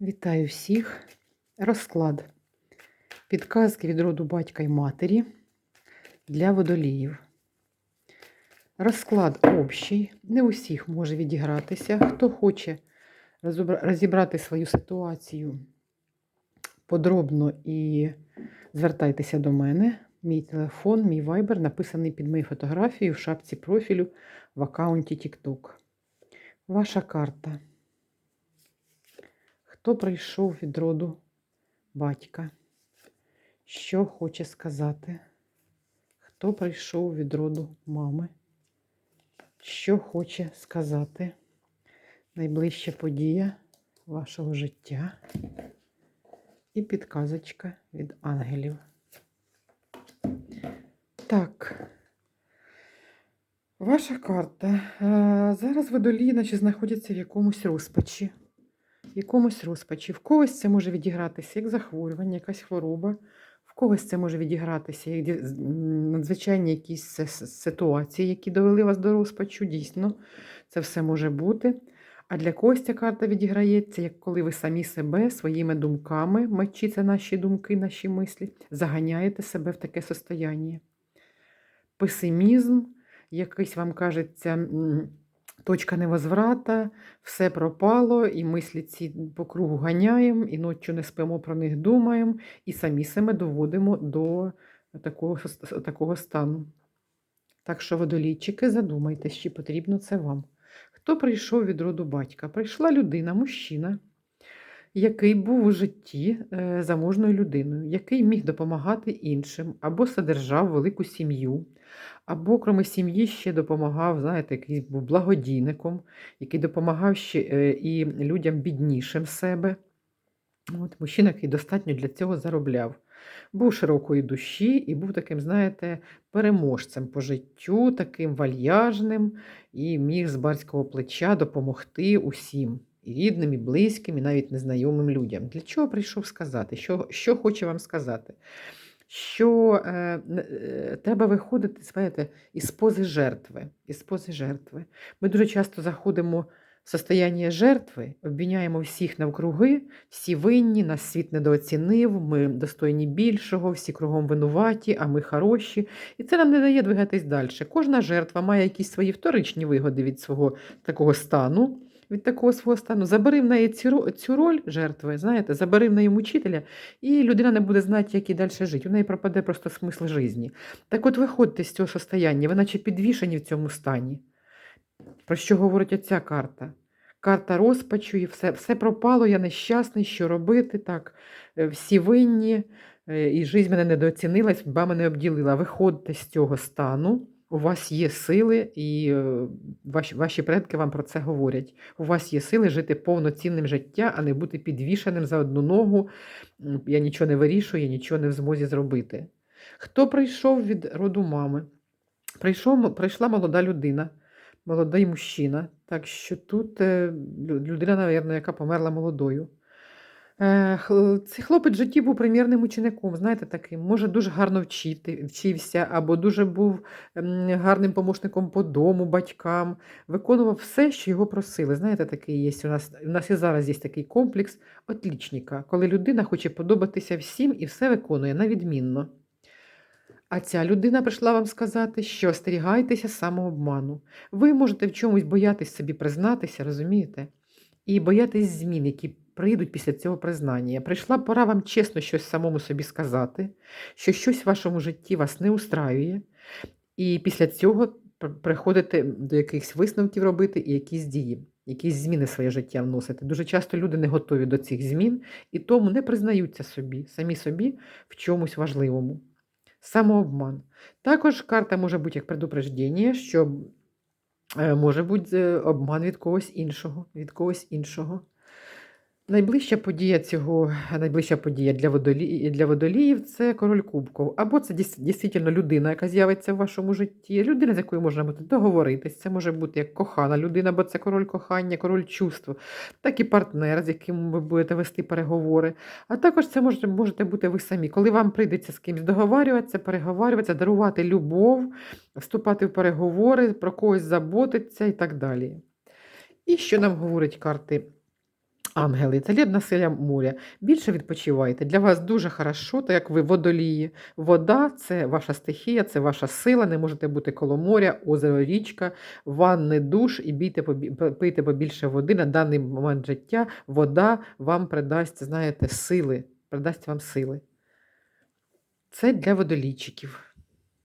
Вітаю всіх. Розклад. Підказки від роду батька і матері для водоліїв. Розклад общий. Не усіх може відігратися. Хто хоче розібрати свою ситуацію подробно і звертайтеся до мене. Мій телефон, мій вайбер написаний під моєю фотографією в шапці профілю в аккаунті TikTok. Ваша карта. Хто прийшов від роду батька? Що хоче сказати? Хто прийшов від роду мами? Що хоче сказати? Найближча подія вашого життя і підказочка від ангелів. Так. Ваша карта. Е, Зараз водолії, наче знаходяться в якомусь розпачі якомусь розпачі. В когось це може відігратися як захворювання, якась хвороба, в когось це може відігратися як надзвичайні якісь ситуації, які довели вас до розпачу. Дійсно, це все може бути. А для когось ця карта відіграється, як коли ви самі себе своїми думками, мечі це наші думки, наші мислі, заганяєте себе в таке состояння. Песимізм, якийсь вам кажеться. Точка невозврата, все пропало, і мислі ці по кругу ганяємо, і ночі не спимо про них думаємо, і самі себе доводимо до такого, такого стану. Так що, водолійчики, задумайтесь, чи потрібно це вам. Хто прийшов від роду батька? Прийшла людина, мужчина, який був у житті е, заможною людиною, який міг допомагати іншим, або содержав велику сім'ю, або, крім сім'ї, ще допомагав, знаєте, якийсь був благодійником, який допомагав ще е, і людям біднішим себе. От, мужчина, який достатньо для цього заробляв. Був широкої душі і був таким, знаєте, переможцем по життю, таким вальяжним, і міг з барського плеча допомогти усім, і рідним, і близьким, і навіть незнайомим людям. Для чого прийшов сказати? Що, що хоче вам сказати? Що е, е, треба виходити знаєте, із пози жертви. Із пози жертви. Ми дуже часто заходимо в состояння жертви, обвиняємо всіх навкруги, всі винні, нас світ недооцінив, ми достойні більшого, всі кругом винуваті, а ми хороші. І це нам не дає двигатись далі. Кожна жертва має якісь свої вторичні вигоди від свого такого стану. Від такого свого стану забери в неї цю, роль жертви, знаєте, забери в неї мучителя, і людина не буде знати, як і далі жити. У неї пропаде просто смисл житті. Так от виходьте з цього состояння, ви наче підвішені в цьому стані. Про що говорить оця карта? Карта розпачу, і все, все пропало, я нещасний, що робити, так, е, всі винні, е, і жизнь мене недооцінила, судьба мене обділила. Виходьте з цього стану, у вас є сили, і е, ваші, ваші предки вам про це говорять. У вас є сили жити повноцінним життям, а не бути підвішеним за одну ногу. Я нічого не вирішую, я нічого не в змозі зробити. Хто прийшов від роду мами? Прийшов, прийшла молода людина, молодий мужчина. Так що тут е, людина, мабуть, яка померла молодою. Е, Цей хлопець в житті був примірним учеником, знаєте, таким, може, дуже гарно вчити, вчився, або дуже був гарним помощником по дому, батькам, виконував все, що його просили. Знаєте, такий є у нас, у нас і зараз є такий комплекс отлічника, коли людина хоче подобатися всім і все виконує на відмінно. А ця людина прийшла вам сказати, що остерігайтеся самообману. Ви можете в чомусь боятись собі признатися, розумієте? І боятись змін, які прийдуть після цього признання. Прийшла пора вам чесно щось самому собі сказати, що щось в вашому житті вас не устраює, і після цього пр- приходите до якихось висновків робити і якісь дії, якісь зміни в своє життя вносити. Дуже часто люди не готові до цих змін і тому не признаються собі, самі собі в чомусь важливому. Самообман. Також карта може бути як предупреждення, що е, може бути е, обман від когось іншого. Від когось іншого. Найближча подія цього, найближча подія для, водолі, для водоліїв це король кубков. Або це дійсно людина, яка з'явиться в вашому житті. Людина, з якою можна бути договоритись. Це може бути як кохана людина, бо це король кохання, король чувств, так і партнер, з яким ви будете вести переговори. А також це може, можете бути ви самі. Коли вам прийдеться з кимось договарюватися, переговарюватися, дарувати любов, вступати в переговори, про когось заботитися і так далі. І що нам говорять карти Ангели, целебна сила моря. Більше відпочивайте. Для вас дуже хорошо, так як ви водолії. Вода це ваша стихія, це ваша сила. Не можете бути коло моря, озеро, річка, ванни, душ і бійте, пийте побільше води. На даний момент життя вода вам придасть, знаєте, сили, придасть вам сили. Це для водолійчиків.